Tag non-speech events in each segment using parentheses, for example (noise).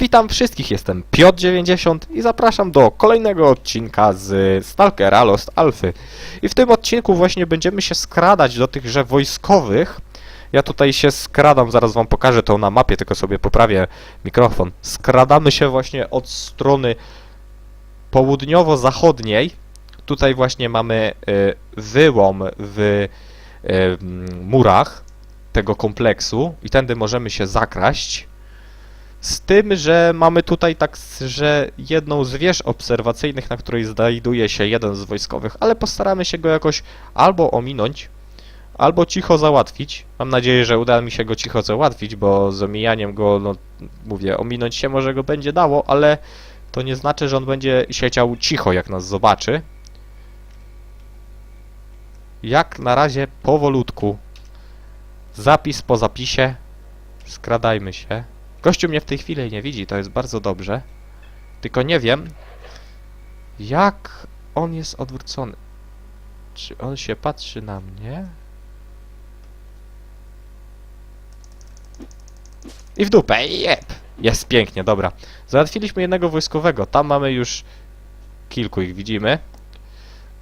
Witam wszystkich, jestem Piotr90 i zapraszam do kolejnego odcinka z Stalkera Lost Alphy. I w tym odcinku właśnie będziemy się skradać do tychże wojskowych. Ja tutaj się skradam, zaraz wam pokażę to na mapie, tylko sobie poprawię mikrofon. Skradamy się właśnie od strony południowo-zachodniej. Tutaj właśnie mamy y, wyłom w y, murach tego kompleksu i tędy możemy się zakraść. Z tym, że mamy tutaj tak, że jedną z wież obserwacyjnych, na której znajduje się jeden z wojskowych, ale postaramy się go jakoś albo ominąć, albo cicho załatwić. Mam nadzieję, że uda mi się go cicho załatwić, bo z omijaniem go, no mówię, ominąć się może go będzie dało, ale to nie znaczy, że on będzie siedział cicho, jak nas zobaczy. Jak na razie powolutku. Zapis po zapisie. Skradajmy się. Gościu mnie w tej chwili nie widzi, to jest bardzo dobrze. Tylko nie wiem, jak on jest odwrócony. Czy on się patrzy na mnie? I w dupę, jep! Jest pięknie, dobra. Załatwiliśmy jednego wojskowego, tam mamy już kilku ich widzimy.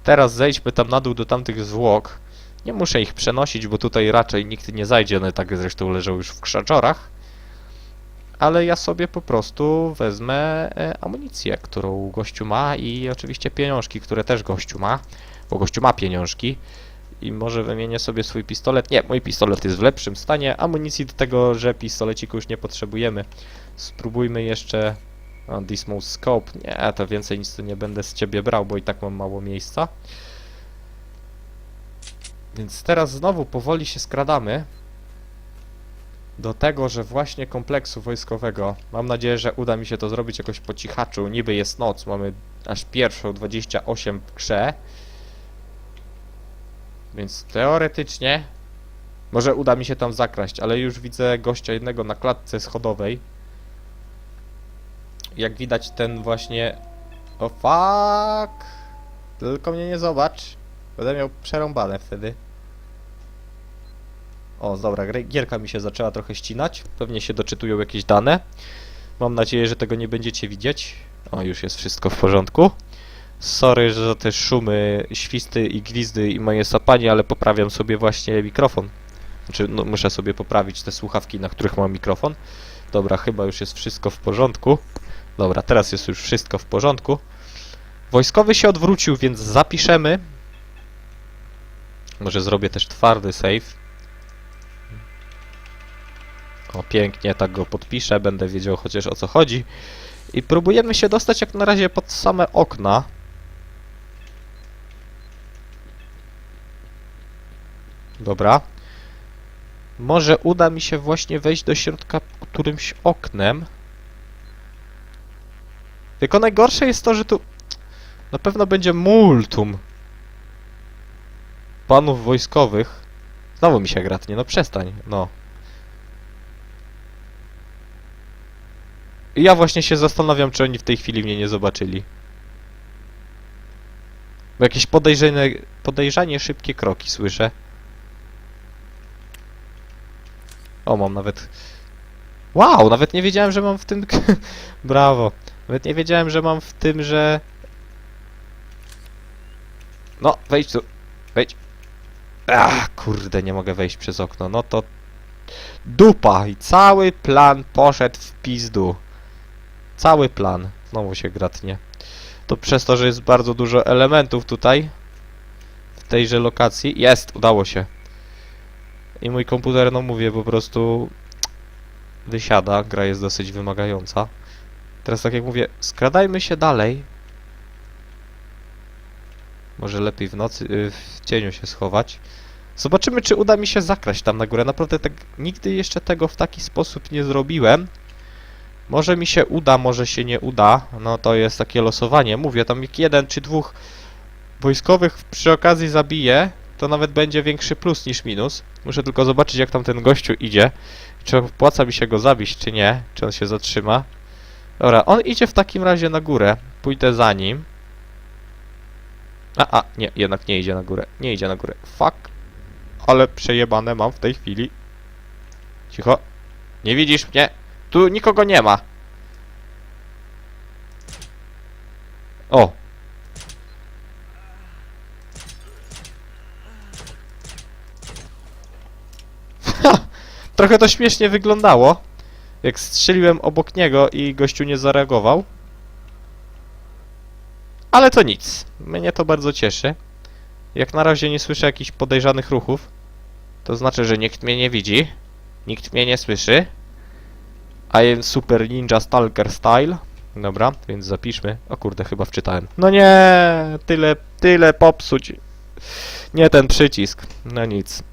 Teraz zejdźmy tam na dół do tamtych zwłok. Nie muszę ich przenosić, bo tutaj raczej nikt nie zajdzie, one tak zresztą leżą już w krzaczorach ale ja sobie po prostu wezmę e, amunicję, którą gościu ma i oczywiście pieniążki, które też gościu ma, bo gościu ma pieniążki i może wymienię sobie swój pistolet. Nie, mój pistolet jest w lepszym stanie, amunicji do tego, że pistoleciku już nie potrzebujemy. Spróbujmy jeszcze Dismount Scope. Nie, to więcej nic tu nie będę z ciebie brał, bo i tak mam mało miejsca. Więc teraz znowu powoli się skradamy do tego, że właśnie kompleksu wojskowego. Mam nadzieję, że uda mi się to zrobić jakoś po cichaczu. Niby jest noc, mamy aż pierwszą 28 w grze. Więc teoretycznie może uda mi się tam zakraść, ale już widzę gościa jednego na klatce schodowej. Jak widać ten właśnie... O fuck! Tylko mnie nie zobacz. Będę miał przerąbane wtedy. O, dobra, gierka mi się zaczęła trochę ścinać. Pewnie się doczytują jakieś dane. Mam nadzieję, że tego nie będziecie widzieć. O, już jest wszystko w porządku. Sorry za te szumy, świsty i gwizdy i moje sapanie, ale poprawiam sobie właśnie mikrofon. Znaczy, no, muszę sobie poprawić te słuchawki, na których mam mikrofon. Dobra, chyba już jest wszystko w porządku. Dobra, teraz jest już wszystko w porządku. Wojskowy się odwrócił, więc zapiszemy. Może zrobię też twardy save. O, pięknie, tak go podpiszę, będę wiedział chociaż o co chodzi. I próbujemy się dostać jak na razie pod same okna. Dobra. Może uda mi się właśnie wejść do środka którymś oknem. Tylko najgorsze jest to, że tu na pewno będzie multum panów wojskowych. Znowu mi się gratnie, no przestań, no. Ja właśnie się zastanawiam, czy oni w tej chwili mnie nie zobaczyli. Bo jakieś podejrzane, podejrzanie szybkie kroki słyszę. O, mam nawet... Wow, nawet nie wiedziałem, że mam w tym... (laughs) Brawo. Nawet nie wiedziałem, że mam w tym, że... No, wejdź tu. Wejdź. Ach, kurde, nie mogę wejść przez okno. No to... Dupa! I cały plan poszedł w pizdu. Cały plan. Znowu się gratnie. To przez to, że jest bardzo dużo elementów tutaj. W tejże lokacji. Jest! Udało się. I mój komputer, no mówię, po prostu... Wysiada. Gra jest dosyć wymagająca. Teraz tak jak mówię, skradajmy się dalej. Może lepiej w nocy, y, w cieniu się schować. Zobaczymy, czy uda mi się zakraść tam na górę. Naprawdę tak, nigdy jeszcze tego w taki sposób nie zrobiłem. Może mi się uda, może się nie uda. No to jest takie losowanie. Mówię, tam jak jeden czy dwóch wojskowych przy okazji zabiję, to nawet będzie większy plus niż minus. Muszę tylko zobaczyć, jak tam ten gościu idzie. Czy opłaca mi się go zabić, czy nie. Czy on się zatrzyma. Dobra, on idzie w takim razie na górę. Pójdę za nim. A, a, nie, jednak nie idzie na górę. Nie idzie na górę. Fuck. Ale przejebane mam w tej chwili. Cicho. Nie widzisz mnie? Tu nikogo nie ma. O. (laughs) Trochę to śmiesznie wyglądało, jak strzeliłem obok niego i gościu nie zareagował. Ale to nic. Mnie to bardzo cieszy. Jak na razie nie słyszę jakichś podejrzanych ruchów. To znaczy, że nikt mnie nie widzi. Nikt mnie nie słyszy. I am Super Ninja Stalker Style. Dobra, więc zapiszmy. O kurde, chyba wczytałem. No nie, tyle, tyle popsuć. Nie ten przycisk. No nic.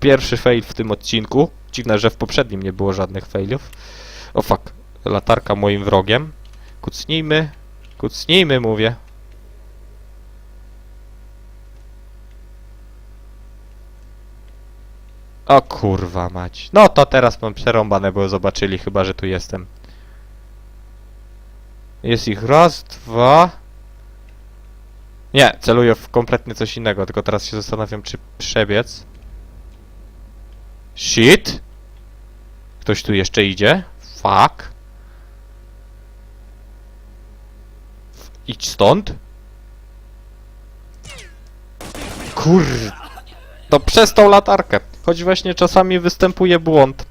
Pierwszy fail w tym odcinku. Dziwne, że w poprzednim nie było żadnych failów. O fuck, latarka moim wrogiem. Kucnijmy, kucnijmy mówię. O kurwa mać. No to teraz mam przerąbane, bo zobaczyli chyba, że tu jestem. Jest ich raz, dwa... Nie, celuję w kompletnie coś innego, tylko teraz się zastanawiam, czy przebiec. Shit! Ktoś tu jeszcze idzie? Fuck. Idź stąd. Kur... To przez tą latarkę. Choć właśnie czasami występuje błąd,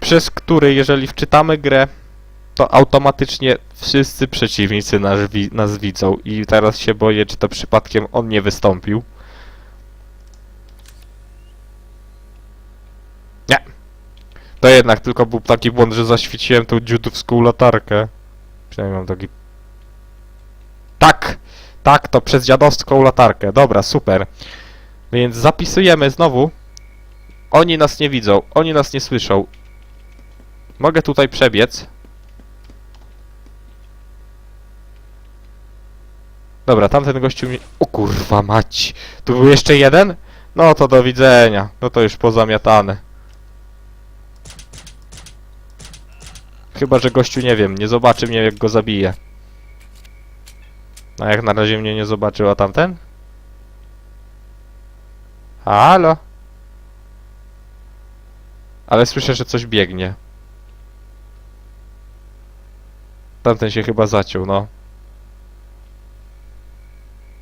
przez który jeżeli wczytamy grę, to automatycznie wszyscy przeciwnicy nas, wi nas widzą. I teraz się boję, czy to przypadkiem on nie wystąpił. Nie. To jednak tylko był taki błąd, że zaświeciłem tą dziudowską latarkę. Przynajmniej mam taki... Tak! Tak, to przez dziadowską latarkę. Dobra, super. Więc zapisujemy znowu. Oni nas nie widzą, oni nas nie słyszą. Mogę tutaj przebiec. Dobra, tamten gościu mi... O kurwa mać! Tu był jeszcze jeden? No to do widzenia. No to już pozamiatane. Chyba, że gościu nie wiem, nie zobaczy mnie jak go zabiję. A jak na razie mnie nie zobaczył, a tamten? Halo? Ale słyszę, że coś biegnie. Tamten się chyba zaciął, no.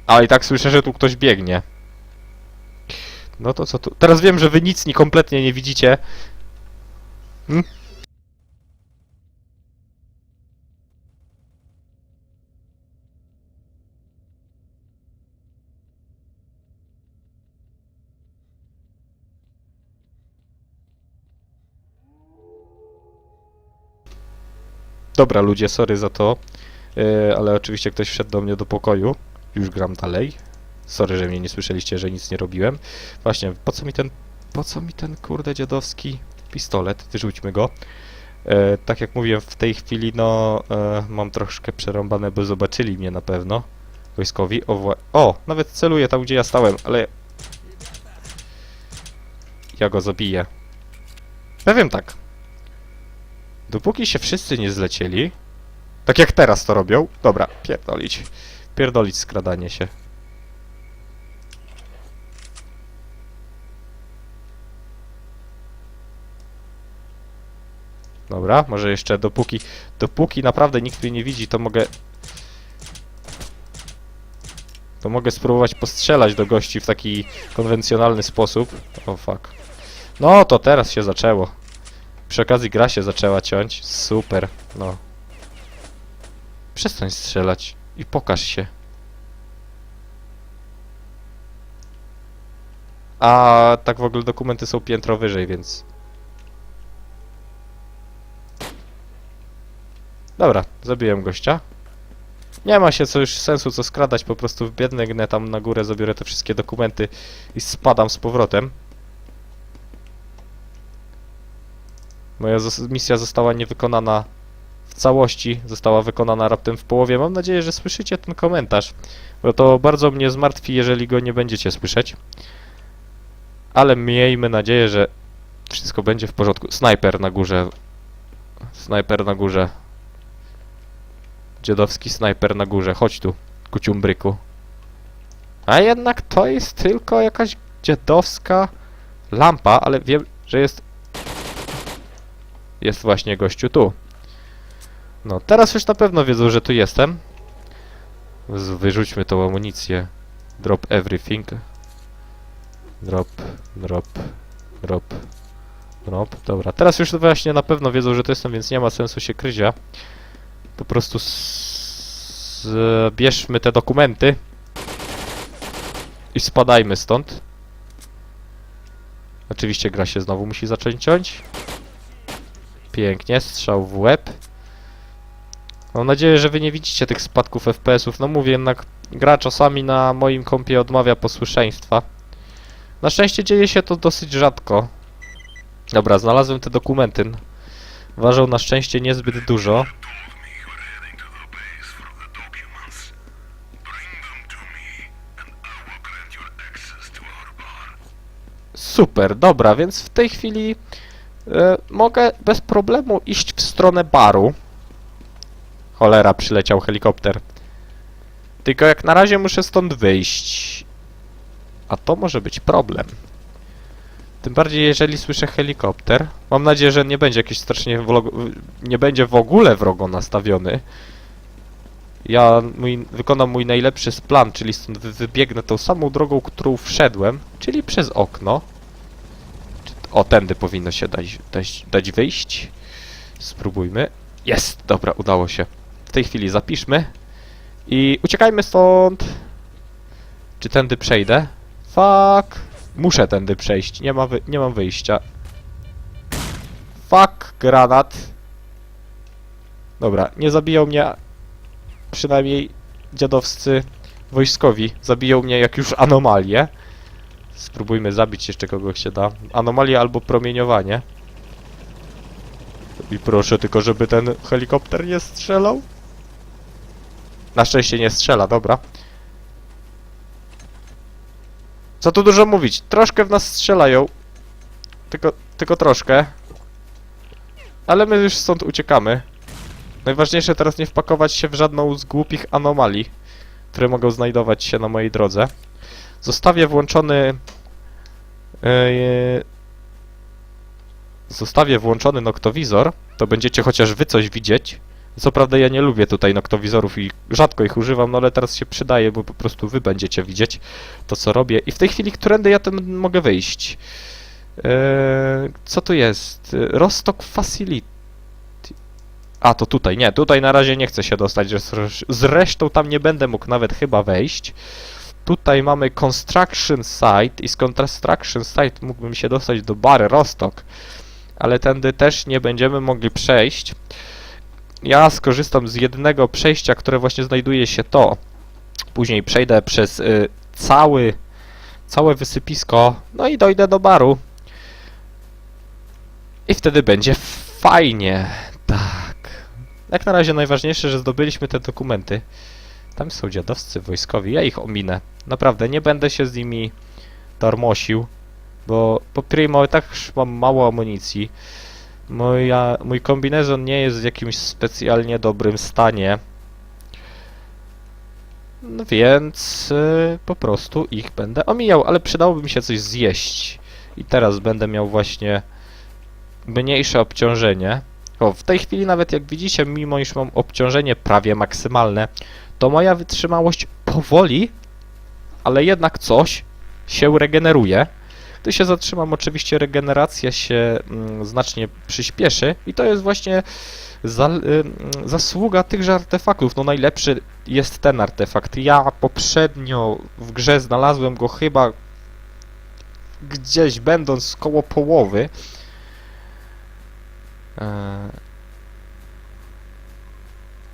A i tak słyszę, że tu ktoś biegnie. No to co tu? Teraz wiem, że wy nic ni kompletnie nie widzicie. Hm? Dobra ludzie, sorry za to. Yy, ale oczywiście ktoś wszedł do mnie do pokoju. Już gram dalej. Sorry, że mnie nie słyszeliście, że nic nie robiłem. Właśnie, po co mi ten... Po co mi ten kurde dziadowski pistolet? Wyrzućmy go. E, tak jak mówiłem, w tej chwili no e, mam troszkę przerąbane, bo zobaczyli mnie na pewno. Wojskowi. O, o, nawet celuję tam, gdzie ja stałem, ale... Ja go zabiję. Powiem tak. Dopóki się wszyscy nie zlecieli, tak jak teraz to robią, dobra, pierdolić. Pierdolić skradanie się. Dobra, może jeszcze dopóki, dopóki naprawdę nikt mnie nie widzi, to mogę... To mogę spróbować postrzelać do gości w taki konwencjonalny sposób. O fuck. No, to teraz się zaczęło. Przy okazji gra się zaczęła ciąć. Super, no. Przestań strzelać i pokaż się. A tak w ogóle dokumenty są piętro wyżej, więc... Dobra, zabiłem gościa. Nie ma się co już sensu co skradać, po prostu wbiegnę tam na górę, zabiorę te wszystkie dokumenty i spadam z powrotem. Moja misja została niewykonana w całości, została wykonana raptem w połowie. Mam nadzieję, że słyszycie ten komentarz, bo to bardzo mnie zmartwi, jeżeli go nie będziecie słyszeć. Ale miejmy nadzieję, że wszystko będzie w porządku. Snajper na górze. Snajper na górze. Dziadowski snajper na górze. Chodź tu, kuciumbryku. A jednak to jest tylko jakaś dziadowska lampa, ale wiem, że jest jest właśnie gościu tu. No, teraz już na pewno wiedzą, że tu jestem. Wyrzućmy tą amunicję. Drop everything. Drop, drop, drop, drop. Dobra, teraz już właśnie na pewno wiedzą, że to jestem, więc nie ma sensu się kryć. ja. Po prostu zbierzmy te dokumenty i spadajmy stąd. Oczywiście gra się znowu musi zacząć ciąć. Pięknie, strzał w łeb. Mam nadzieję, że wy nie widzicie tych spadków FPS-ów. No mówię, jednak gra czasami na moim kompie odmawia posłuszeństwa. Na szczęście dzieje się to dosyć rzadko. Dobra, znalazłem te dokumenty. Ważą na szczęście niezbyt dużo. Super, dobra, więc w tej chwili mogę bez problemu iść w stronę baru. Cholera, przyleciał helikopter. Tylko jak na razie muszę stąd wyjść. A to może być problem. Tym bardziej jeżeli słyszę helikopter. Mam nadzieję, że nie będzie jakiś strasznie nie będzie w ogóle wrogo nastawiony. Ja mój, wykonam mój najlepszy plan, czyli stąd wy- wybiegnę tą samą drogą, którą wszedłem, czyli przez okno. O, tędy powinno się dać, dać, dać wyjść. Spróbujmy. Jest! Dobra, udało się. W tej chwili zapiszmy. I uciekajmy stąd. Czy tędy przejdę? Fuck. Muszę tędy przejść. Nie, ma nie mam wyjścia. Fuck, granat. Dobra, nie zabiją mnie przynajmniej dziadowscy wojskowi. Zabiją mnie jak już anomalie. Spróbujmy zabić jeszcze kogoś się da. Anomalie albo promieniowanie. I proszę tylko, żeby ten helikopter nie strzelał. Na szczęście nie strzela, dobra. Co tu dużo mówić? Troszkę w nas strzelają. Tylko, tylko troszkę. Ale my już stąd uciekamy. Najważniejsze teraz nie wpakować się w żadną z głupich anomalii, które mogą znajdować się na mojej drodze. Zostawię włączony... Yy, zostawię włączony noktowizor, to będziecie chociaż wy coś widzieć. Co prawda ja nie lubię tutaj noktowizorów i rzadko ich używam, no ale teraz się przydaje, bo po prostu wy będziecie widzieć to, co robię. I w tej chwili, którędy ja tam mogę wyjść? Eee, co tu jest? Rostock Facility. A, to tutaj. Nie, tutaj na razie nie chcę się dostać. zresz- Zresztą tam nie będę mógł nawet chyba wejść. Tutaj mamy Construction Site i z Construction Site mógłbym się dostać do bary Rostock. Ale tędy też nie będziemy mogli przejść. Ja skorzystam z jednego przejścia, które właśnie znajduje się to. Później przejdę przez y, cały, całe wysypisko, no i dojdę do baru. I wtedy będzie fajnie. Tak. Jak na razie najważniejsze, że zdobyliśmy te dokumenty. Tam są dziadowscy wojskowi, ja ich ominę. Naprawdę, nie będę się z nimi tormosił, bo po primo tak już mam mało amunicji. Moja, mój kombinezon nie jest w jakimś specjalnie dobrym stanie. No więc y, po prostu ich będę omijał, ale przydałoby mi się coś zjeść. I teraz będę miał właśnie mniejsze obciążenie. O, w tej chwili nawet jak widzicie, mimo iż mam obciążenie prawie maksymalne, to moja wytrzymałość powoli, ale jednak coś się regeneruje. Gdy się zatrzymam, oczywiście regeneracja się mm, znacznie przyspieszy i to jest właśnie y, mm, zasługa tychże artefaktów. No najlepszy jest ten artefakt. Ja poprzednio w grze znalazłem go chyba gdzieś będąc koło połowy.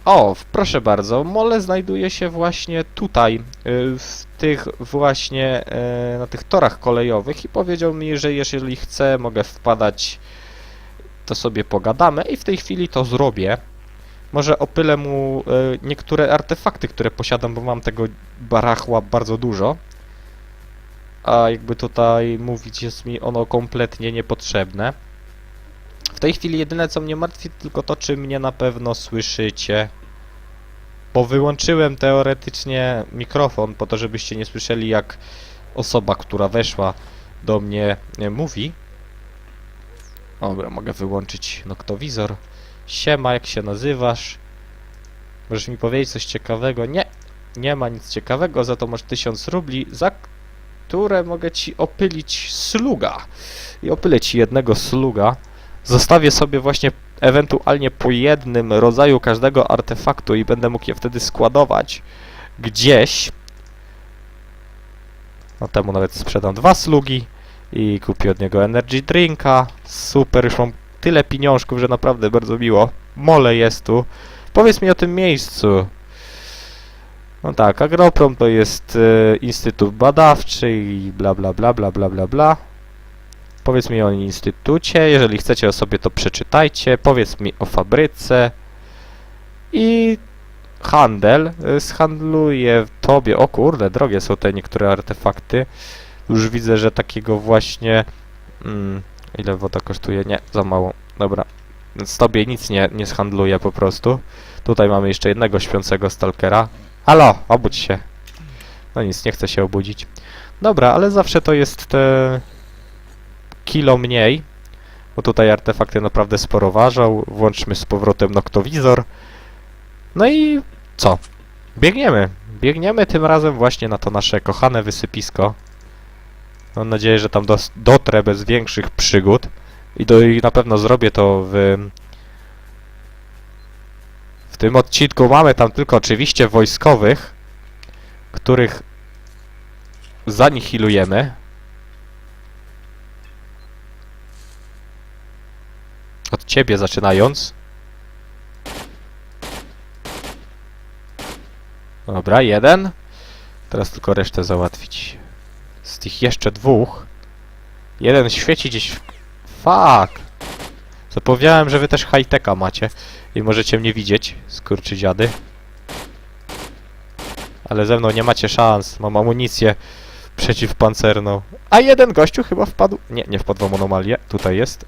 O, proszę bardzo, mole znajduje się właśnie tutaj, y, w tych właśnie, e, na tych torach kolejowych i powiedział mi, że jeżeli chcę, mogę wpadać, to sobie pogadamy i w tej chwili to zrobię. Może opylę mu e, niektóre artefakty, które posiadam, bo mam tego barachła bardzo dużo. A jakby tutaj mówić, jest mi ono kompletnie niepotrzebne. W tej chwili jedyne co mnie martwi tylko to, czy mnie na pewno słyszycie. Bo wyłączyłem teoretycznie mikrofon po to, żebyście nie słyszeli jak osoba, która weszła do mnie e, mówi. Dobra, mogę wyłączyć noktowizor. Siema, jak się nazywasz? Możesz mi powiedzieć coś ciekawego? Nie. nie ma nic ciekawego, za to masz 1000 rubli, za które mogę ci opylić sluga. I opylę ci jednego sluga. Zostawię sobie właśnie ewentualnie po jednym rodzaju każdego artefaktu i będę mógł je wtedy składować gdzieś. No temu nawet sprzedam dwa slugi i kupię od niego energy drinka. Super, już mam tyle pieniążków, że naprawdę bardzo miło. Mole jest tu. Powiedz mi o tym miejscu. No tak, Agroprom to jest e, Instytut Badawczy i bla bla bla bla bla bla bla. Powiedz mi o instytucie, jeżeli chcecie o sobie to przeczytajcie. Powiedz mi o fabryce. I handel. Zhandluję tobie. O kurde, drogie są te niektóre artefakty. Już widzę, że takiego właśnie... Mm, ile woda kosztuje? Nie, za mało. Dobra. Więc tobie nic nie, nie po prostu. Tutaj mamy jeszcze jednego śpiącego stalkera. Halo, obudź się. No nic, nie chcę się obudzić. Dobra, ale zawsze to jest te kilo mniej, bo tutaj artefakty naprawdę sporo ważą. Włączmy z powrotem noktowizor. No i co? Biegniemy. Biegniemy tym razem właśnie na to nasze kochane wysypisko. Mam nadzieję, że tam dotrę bez większych przygód. I, do, I na pewno zrobię to w... W tym odcinku mamy tam tylko oczywiście wojskowych, których zanihilujemy. Od ciebie zaczynając. Dobra, jeden. Teraz tylko resztę załatwić. Z tych jeszcze dwóch. Jeden świeci gdzieś. Fuck! Zapomniałem, że wy też high-techa macie i możecie mnie widzieć, skurczy dziady. Ale ze mną nie macie szans, mam amunicję przeciwpancerną. A jeden gościu chyba wpadł... Nie, nie wpadł w anomalię, tutaj jest.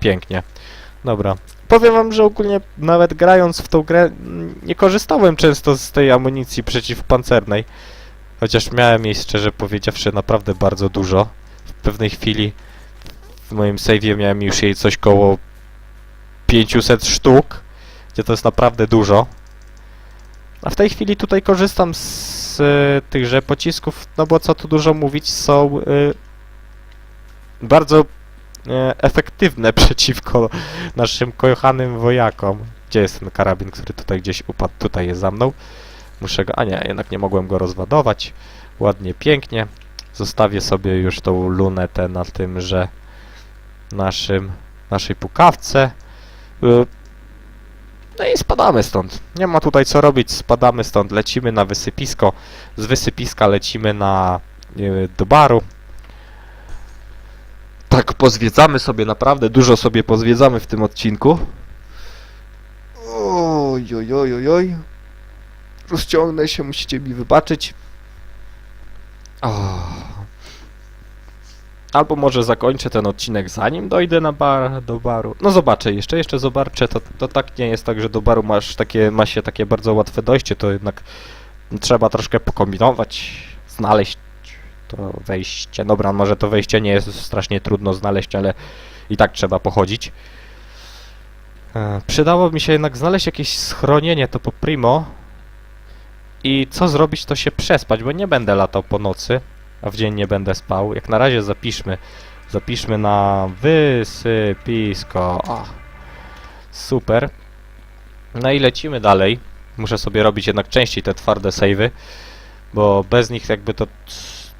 Pięknie. Dobra. Powiem wam, że ogólnie nawet grając w tą grę nie korzystałem często z tej amunicji przeciwpancernej. Chociaż miałem jej szczerze powiedziawszy naprawdę bardzo dużo. W pewnej chwili w moim save'ie miałem już jej coś koło 500 sztuk, gdzie to jest naprawdę dużo. A w tej chwili tutaj korzystam z y, tychże pocisków, no bo co tu dużo mówić, są y, bardzo y, efektywne (laughs) przeciwko naszym kochanym wojakom. Gdzie jest ten karabin, który tutaj gdzieś upadł? Tutaj jest za mną. Muszę go... A nie, jednak nie mogłem go rozładować. Ładnie, pięknie. Zostawię sobie już tą lunetę na tym, że naszym, naszej pukawce. Y, No i spadamy stąd. Nie ma tutaj co robić, spadamy stąd, lecimy na wysypisko. Z wysypiska lecimy na y, do baru. Tak, pozwiedzamy sobie naprawdę, dużo sobie pozwiedzamy w tym odcinku. Oj, oj, oj, oj, oj. Rozciągnę się, musicie mi wybaczyć. O. Albo może zakończę ten odcinek zanim dojdę na bar, do baru. No zobaczę jeszcze, jeszcze zobaczę. To, to tak nie jest tak, że do baru masz takie, ma się takie bardzo łatwe dojście, to jednak trzeba troszkę pokombinować, znaleźć to wejście. Dobra, może to wejście nie jest strasznie trudno znaleźć, ale i tak trzeba pochodzić. E, przydało mi się jednak znaleźć jakieś schronienie, to po primo. I co zrobić, to się przespać, bo nie będę latał po nocy, a w dzień nie będę spał. Jak na razie zapiszmy. Zapiszmy na wysypisko. O, super. No i lecimy dalej. Muszę sobie robić jednak częściej te twarde save'y, bo bez nich jakby to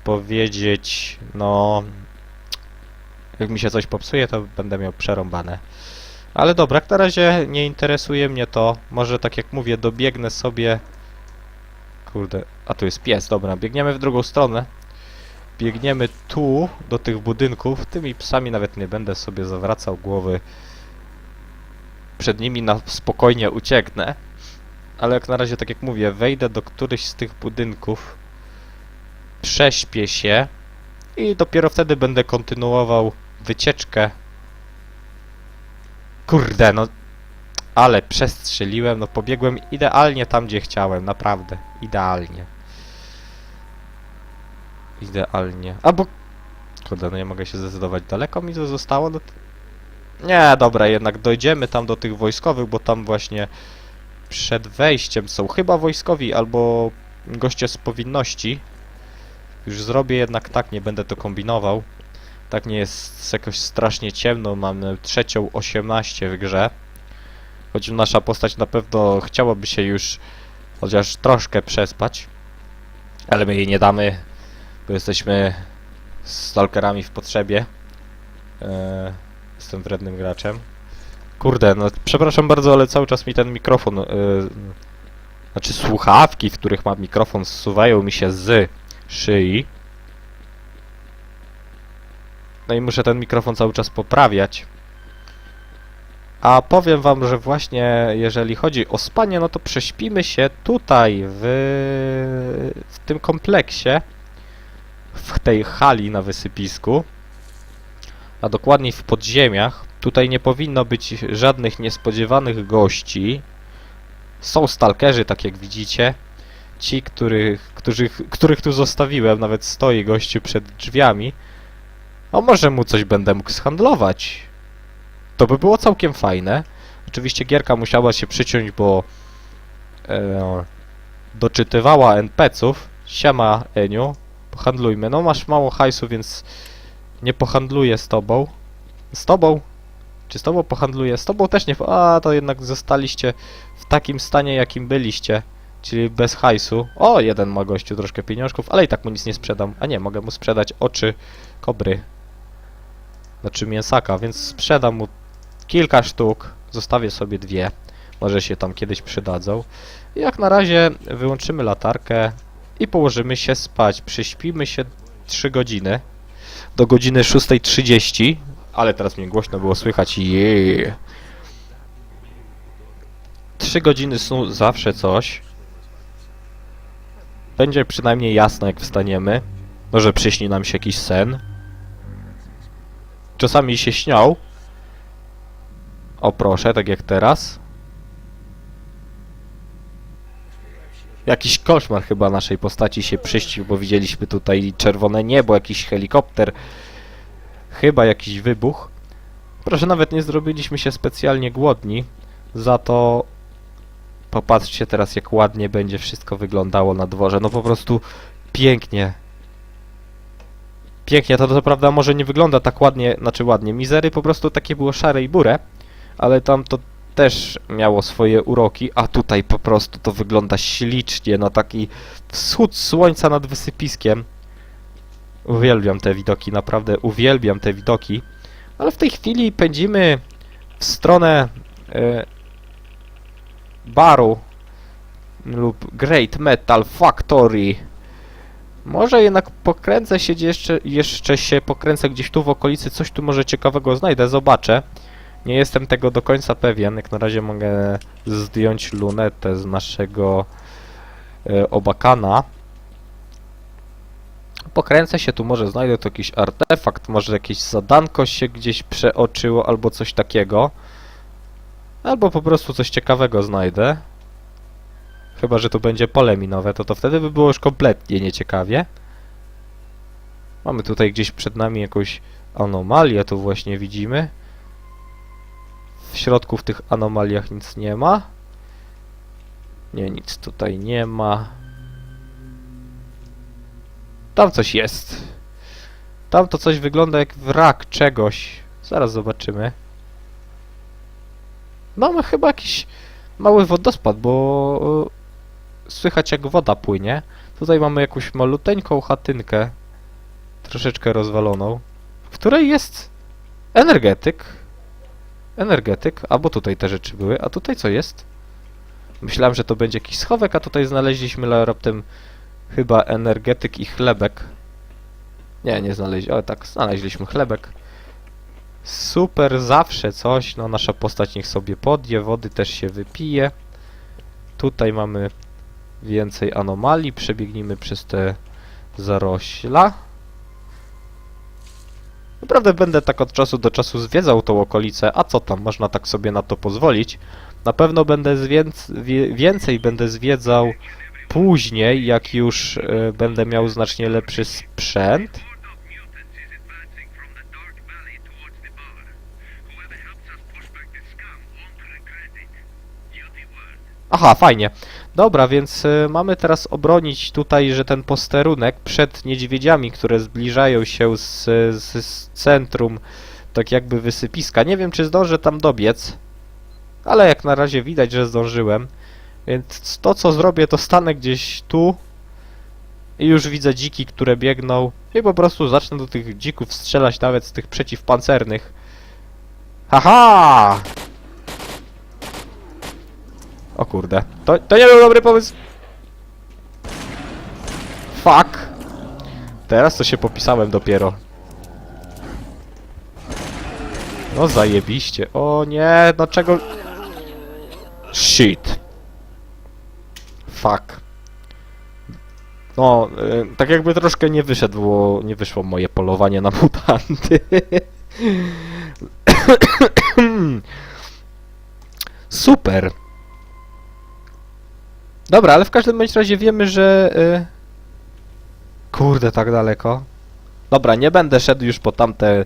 powiedzieć, no... Jak mi się coś popsuje, to będę miał przerąbane. Ale dobra, jak na razie nie interesuje mnie to. Może tak jak mówię, dobiegnę sobie... Kurde, a tu jest pies, dobra, biegniemy w drugą stronę. Biegniemy tu, do tych budynków. Tymi psami nawet nie będę sobie zawracał głowy. Przed nimi na spokojnie ucieknę. Ale jak na razie, tak jak mówię, wejdę do którychś z tych budynków. Prześpię się. I dopiero wtedy będę kontynuował wycieczkę. Kurde, no ale przestrzeliłem, no pobiegłem idealnie tam, gdzie chciałem, naprawdę. Idealnie. Idealnie. Albo... Kurde, no nie mogę się zdecydować. Daleko mi to zostało? Do... Nie, dobra, jednak dojdziemy tam do tych wojskowych, bo tam właśnie przed wejściem są chyba wojskowi albo goście z powinności. Już zrobię jednak tak, nie będę to kombinował. Tak nie jest jakoś strasznie ciemno, mamy trzecią 18 w grze. Choć nasza postać na pewno chciałaby się już chociaż troszkę przespać. Ale my jej nie damy, bo jesteśmy stalkerami w potrzebie. Eee, jestem wrednym graczem. Kurde, no przepraszam bardzo, ale cały czas mi ten mikrofon, eee, znaczy słuchawki, w których mam mikrofon, zsuwają mi się z szyi. No i muszę ten mikrofon cały czas poprawiać. A powiem wam, że właśnie jeżeli chodzi o spanie, no to prześpimy się tutaj, w, w tym kompleksie, w tej hali na wysypisku, a dokładniej w podziemiach. Tutaj nie powinno być żadnych niespodziewanych gości. Są stalkerzy, tak jak widzicie. Ci, których, których, których tu zostawiłem, nawet stoi gościu przed drzwiami. A może mu coś będę mógł zhandlować. To by było całkiem fajne. Oczywiście gierka musiała się przyciąć, bo e, doczytywała NPC-ów. Siema, Eniu, pohandlujmy. No masz mało hajsu, więc nie pohandluję z tobą. Z tobą? Czy z tobą pohandluję? Z tobą też nie... A, to jednak zostaliście w takim stanie, jakim byliście. Czyli bez hajsu. O, jeden ma gościu troszkę pieniążków, ale i tak mu nic nie sprzedam. A nie, mogę mu sprzedać oczy kobry. Znaczy mięsaka, więc sprzedam mu kilka sztuk. Zostawię sobie dwie. Może się tam kiedyś przydadzą. Jak na razie wyłączymy latarkę i położymy się spać. Przyśpimy się 3 godziny. Do godziny 6.30. Ale teraz mnie głośno było słychać. Jeee. 3 godziny snu zawsze coś. Będzie przynajmniej jasno jak wstaniemy. Może przyśni nam się jakiś sen. Czasami się śnią. O proszę, tak jak teraz. Jakiś koszmar chyba naszej postaci się przyścił, bo widzieliśmy tutaj czerwone niebo, jakiś helikopter. Chyba jakiś wybuch. Proszę, nawet nie zrobiliśmy się specjalnie głodni. Za to popatrzcie teraz jak ładnie będzie wszystko wyglądało na dworze. No po prostu pięknie. Pięknie, to co prawda może nie wygląda tak ładnie, znaczy ładnie. Mizery po prostu takie było szare i burę, ale tam to też miało swoje uroki, a tutaj po prostu to wygląda ślicznie, no taki wschód słońca nad wysypiskiem. Uwielbiam te widoki, naprawdę uwielbiam te widoki. Ale w tej chwili pędzimy w stronę e, baru lub Great Metal Factory. Może jednak pokręcę się jeszcze, jeszcze się pokręcę gdzieś tu w okolicy, coś tu może ciekawego znajdę, zobaczę. Nie jestem tego do końca pewien, jak na razie mogę zdjąć lunetę z naszego e, obakana. Pokręcę się, tu może znajdę tu jakiś artefakt, może jakieś zadanko się gdzieś przeoczyło, albo coś takiego. Albo po prostu coś ciekawego znajdę. Chyba, że to będzie pole minowe, to to wtedy by było już kompletnie nieciekawie. Mamy tutaj gdzieś przed nami jakąś anomalię, tu właśnie widzimy. W środku w tych anomaliach nic nie ma. Nie, nic tutaj nie ma. Tam coś jest. Tam to coś wygląda jak wrak czegoś. Zaraz zobaczymy. Mamy chyba jakiś mały wodospad, bo e, słychać jak woda płynie. Tutaj mamy jakąś maluteńką chatynkę, troszeczkę rozwaloną, w której jest energetyk. Energetyk, albo tutaj te rzeczy były, a tutaj co jest? Myślałem, że to będzie jakiś schowek, a tutaj znaleźliśmy raptem chyba energetyk i chlebek. Nie, nie znaleźliśmy, ale tak, znaleźliśmy chlebek. Super, zawsze coś. No, nasza postać niech sobie podje, wody też się wypije. Tutaj mamy więcej anomalii. Przebiegnijmy przez te zarośla. Naprawdę będę tak od czasu do czasu zwiedzał tą okolicę, a co tam, można tak sobie na to pozwolić. Na pewno będę zwięc więcej będę zwiedzał później, jak już e, będę miał znacznie lepszy sprzęt. Aha, fajnie. Dobra, więc y, mamy teraz obronić tutaj, że ten posterunek przed niedźwiedziami, które zbliżają się z, z, z centrum, tak jakby wysypiska. Nie wiem, czy zdążę tam dobiec, ale jak na razie widać, że zdążyłem. Więc to, co zrobię, to stanę gdzieś tu i już widzę dziki, które biegną i po prostu zacznę do tych dzików strzelać nawet z tych przeciwpancernych. Haha! O kurde, to, to nie był dobry pomysł. Fuck. Teraz to się popisałem dopiero. No zajebiście. O nie, no czego... Shit. Fuck. No, y, tak jakby troszkę nie wyszedło, nie wyszło moje polowanie na mutanty. (coughs) Super. Dobra, ale w każdym bądź razie wiemy, że... Y... Kurde, tak daleko. Dobra, nie będę szedł już po tamte y...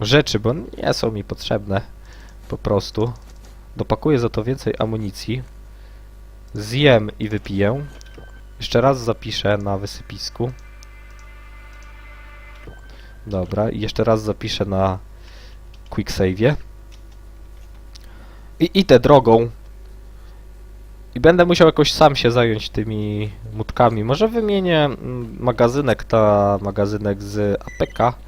rzeczy, bo nie są mi potrzebne. Po prostu. Dopakuję za to więcej amunicji. Zjem i wypiję. Jeszcze raz zapiszę na wysypisku. Dobra, i jeszcze raz zapiszę na quick save'ie. I idę drogą. I będę musiał jakoś sam się zająć tymi mutkami. Może wymienię mm, magazynek, ta magazynek z APK.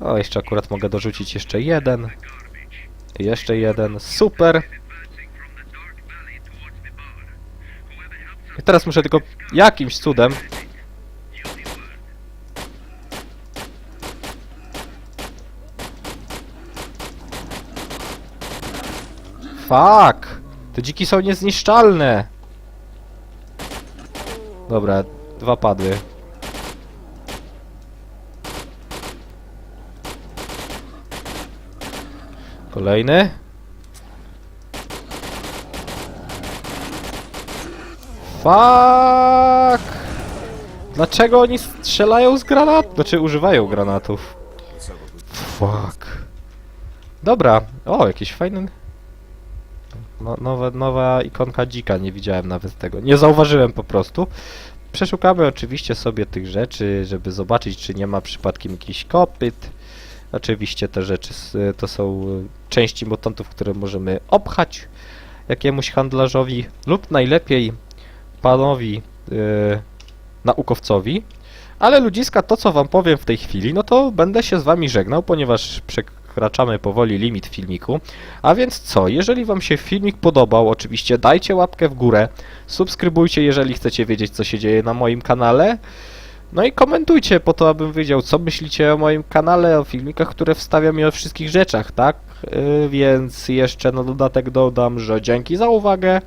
O, jeszcze akurat mogę dorzucić jeszcze jeden. Jeszcze jeden. Super. I teraz muszę tylko jakimś cudem. Fuck! Te dziki są niezniszczalne! Dobra, dwa padły. Kolejny. Fuck! Dlaczego oni strzelają z granatów? Znaczy używają granatów. Fuck. Dobra. O, jakiś fajny no, nowe, nowa ikonka dzika, nie widziałem nawet tego. Nie zauważyłem po prostu. Przeszukamy oczywiście sobie tych rzeczy, żeby zobaczyć, czy nie ma przypadkiem jakichś kopyt. Oczywiście te rzeczy to są y, części mutantów, które możemy obchać jakiemuś handlarzowi lub najlepiej panowi y, naukowcowi. Ale ludziska, to co wam powiem w tej chwili, no to będę się z wami żegnał, ponieważ przekraczamy powoli limit filmiku. A więc co, jeżeli wam się filmik podobał, oczywiście dajcie łapkę w górę, subskrybujcie, jeżeli chcecie wiedzieć, co się dzieje na moim kanale. No i komentujcie po to, abym wiedział, co myślicie o moim kanale, o filmikach, które wstawiam i o wszystkich rzeczach, tak? Yy, więc jeszcze na dodatek dodam, że dzięki za uwagę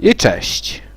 i cześć!